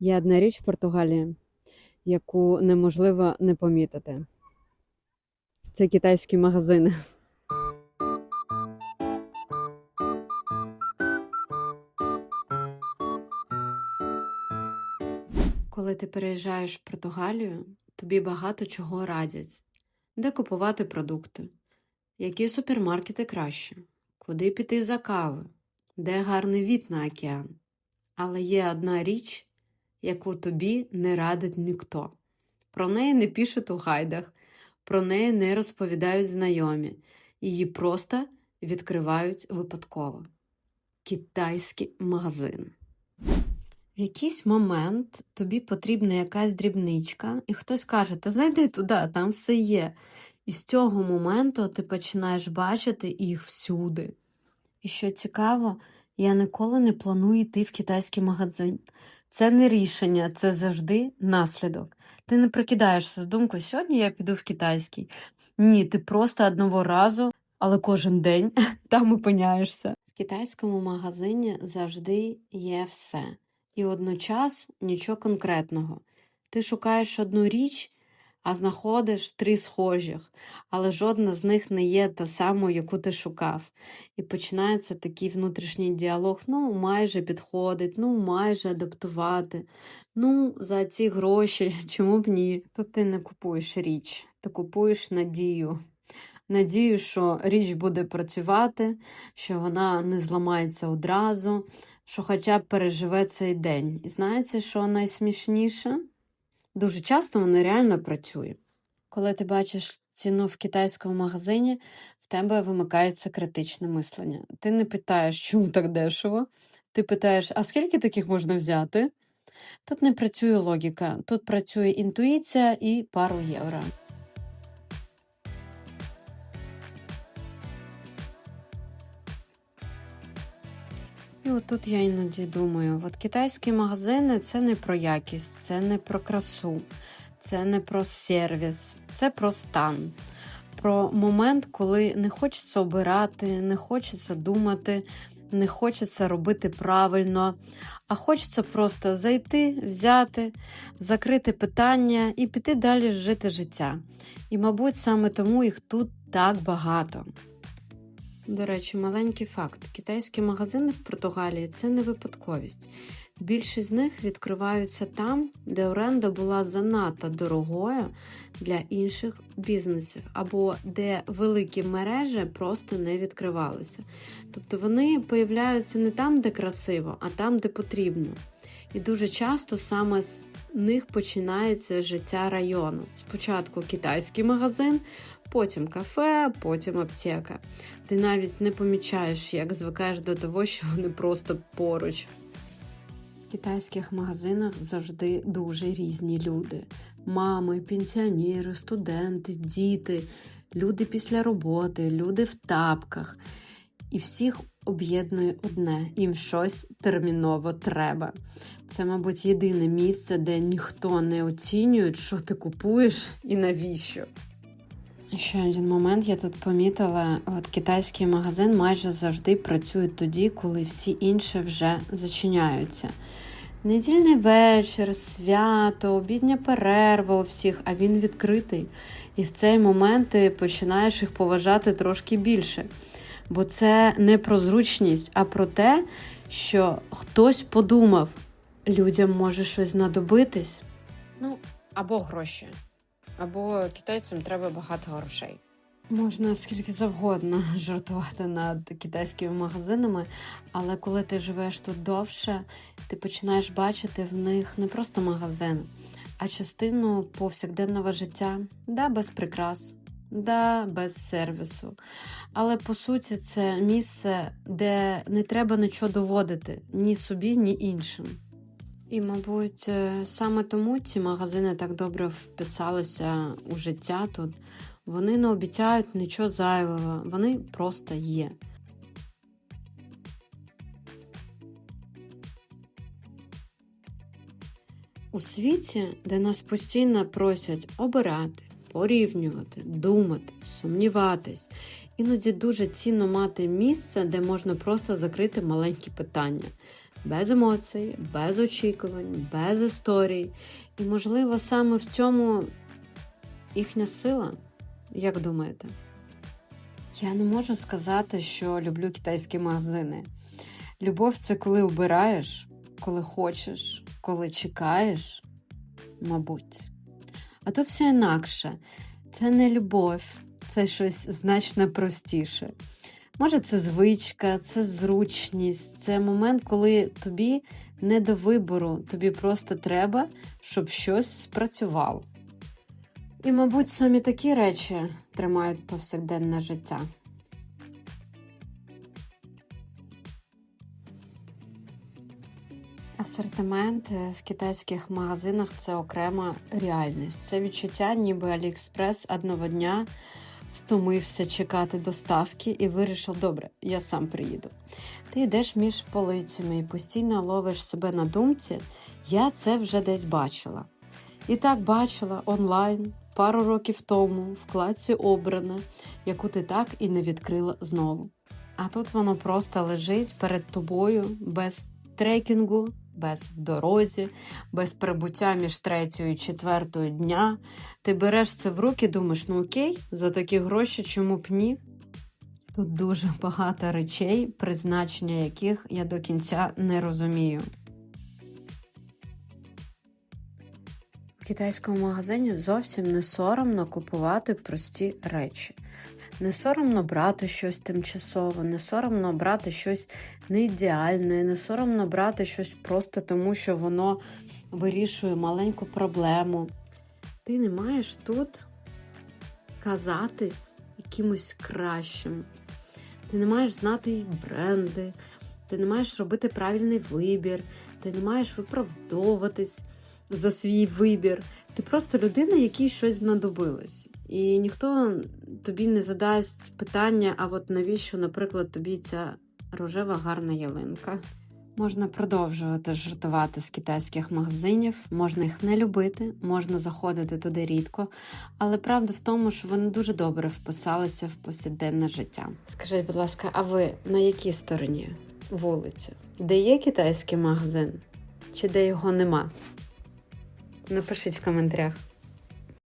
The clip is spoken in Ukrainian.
Є одна річ в Португалії, яку неможливо не помітити. Це китайські магазини. Коли ти переїжджаєш в Португалію, тобі багато чого радять, де купувати продукти, які супермаркети краще, куди піти за кави, де гарний від на океан. Але є одна річ, яку тобі не радить ніхто. Про неї не пишуть у гайдах, про неї не розповідають знайомі, її просто відкривають випадково. Китайські магазини. В якийсь момент тобі потрібна якась дрібничка, і хтось каже, та зайди туди, там все є. І з цього моменту ти починаєш бачити їх всюди. І що цікаво, я ніколи не планую йти в китайський магазин. Це не рішення, це завжди наслідок. Ти не прикидаєшся з думкою, сьогодні я піду в китайський. Ні, ти просто одного разу, але кожен день там опиняєшся. В китайському магазині завжди є все. І одночас нічого конкретного. Ти шукаєш одну річ, а знаходиш три схожих, але жодна з них не є та сама, яку ти шукав. І починається такий внутрішній діалог: ну, майже підходить, ну, майже адаптувати. Ну, за ці гроші, чому б ні? Тут ти не купуєш річ, ти купуєш надію. Надію, що річ буде працювати, що вона не зламається одразу, що хоча б переживе цей день. І знаєте, що найсмішніше? Дуже часто воно реально працює. Коли ти бачиш ціну в китайському магазині, в тебе вимикається критичне мислення. Ти не питаєш, чому так дешево. Ти питаєш, а скільки таких можна взяти? Тут не працює логіка, тут працює інтуїція і пару євро. І отут я іноді думаю: от китайські магазини це не про якість, це не про красу, це не про сервіс, це про стан. Про момент, коли не хочеться обирати, не хочеться думати, не хочеться робити правильно, а хочеться просто зайти, взяти, закрити питання і піти далі жити життя. І, мабуть, саме тому їх тут так багато. До речі, маленький факт: китайські магазини в Португалії це не випадковість. Більшість з них відкриваються там, де оренда була занадто дорогою для інших бізнесів, або де великі мережі просто не відкривалися. Тобто вони появляються не там, де красиво, а там, де потрібно. І дуже часто саме з них починається життя району. Спочатку китайський магазин, потім кафе, потім аптека. Ти навіть не помічаєш, як звикаєш до того, що вони просто поруч. В китайських магазинах завжди дуже різні люди: мами, пенсіонери, студенти, діти, люди після роботи, люди в тапках. І всіх об'єднує одне, їм щось терміново треба. Це, мабуть, єдине місце, де ніхто не оцінює, що ти купуєш і навіщо. Ще один момент я тут помітила: от китайський магазин майже завжди працює тоді, коли всі інші вже зачиняються. Недільний вечір, свято, обідня перерва у всіх, а він відкритий. І в цей момент ти починаєш їх поважати трошки більше. Бо це не про зручність, а про те, що хтось подумав, людям може щось знадобитись. Ну, або гроші, або китайцям треба багато грошей. Можна скільки завгодно жартувати над китайськими магазинами, але коли ти живеш тут довше, ти починаєш бачити в них не просто магазин, а частину повсякденного життя, да, без прикрас, да, без сервісу. Але по суті, це місце, де не треба нічого доводити ні собі, ні іншим. І, мабуть, е, саме тому ці магазини так добре вписалися у життя тут. Вони не обіцяють нічого зайвого, вони просто є. У світі, де нас постійно просять обирати, порівнювати, думати, сумніватись, іноді дуже цінно мати місце, де можна просто закрити маленькі питання, без емоцій, без очікувань, без історій. І, можливо, саме в цьому їхня сила. Як думаєте? Я не можу сказати, що люблю китайські магазини. Любов це коли обираєш, коли хочеш, коли чекаєш, мабуть. А тут все інакше. Це не любов, це щось значно простіше. Може, це звичка, це зручність, це момент, коли тобі не до вибору, тобі просто треба, щоб щось спрацювало. І, мабуть, самі такі речі тримають повсякденне життя. Асортимент в китайських магазинах це окрема реальність. Це відчуття, ніби Аліекспрес одного дня втомився чекати доставки і вирішив, добре, я сам приїду. Ти йдеш між полицями і постійно ловиш себе на думці, я це вже десь бачила. І так бачила онлайн пару років тому в вкладці обране, яку ти так і не відкрила знову. А тут воно просто лежить перед тобою без трекінгу, без в дорозі, без прибуття між третьою і четвертою дня. Ти береш це в руки, думаєш, ну окей, за такі гроші чому б ні? Тут дуже багато речей, призначення яких я до кінця не розумію. В китайському магазині зовсім не соромно купувати прості речі. Не соромно брати щось тимчасове, не соромно брати щось не ідеальне, не соромно брати щось просто тому, що воно вирішує маленьку проблему. Ти не маєш тут казатись якимось кращим. Ти не маєш знати й бренди, ти не маєш робити правильний вибір, ти не маєш виправдовуватись за свій вибір. Ти просто людина, якій щось знадобилось. І ніхто тобі не задасть питання, а от навіщо, наприклад, тобі ця рожева гарна ялинка. Можна продовжувати жартувати з китайських магазинів, можна їх не любити, можна заходити туди рідко, але правда в тому, що вони дуже добре вписалися в повсякденне життя. Скажіть, будь ласка, а ви на якій стороні вулиці? Де є китайський магазин? Чи де його нема? Напишіть в коментарях.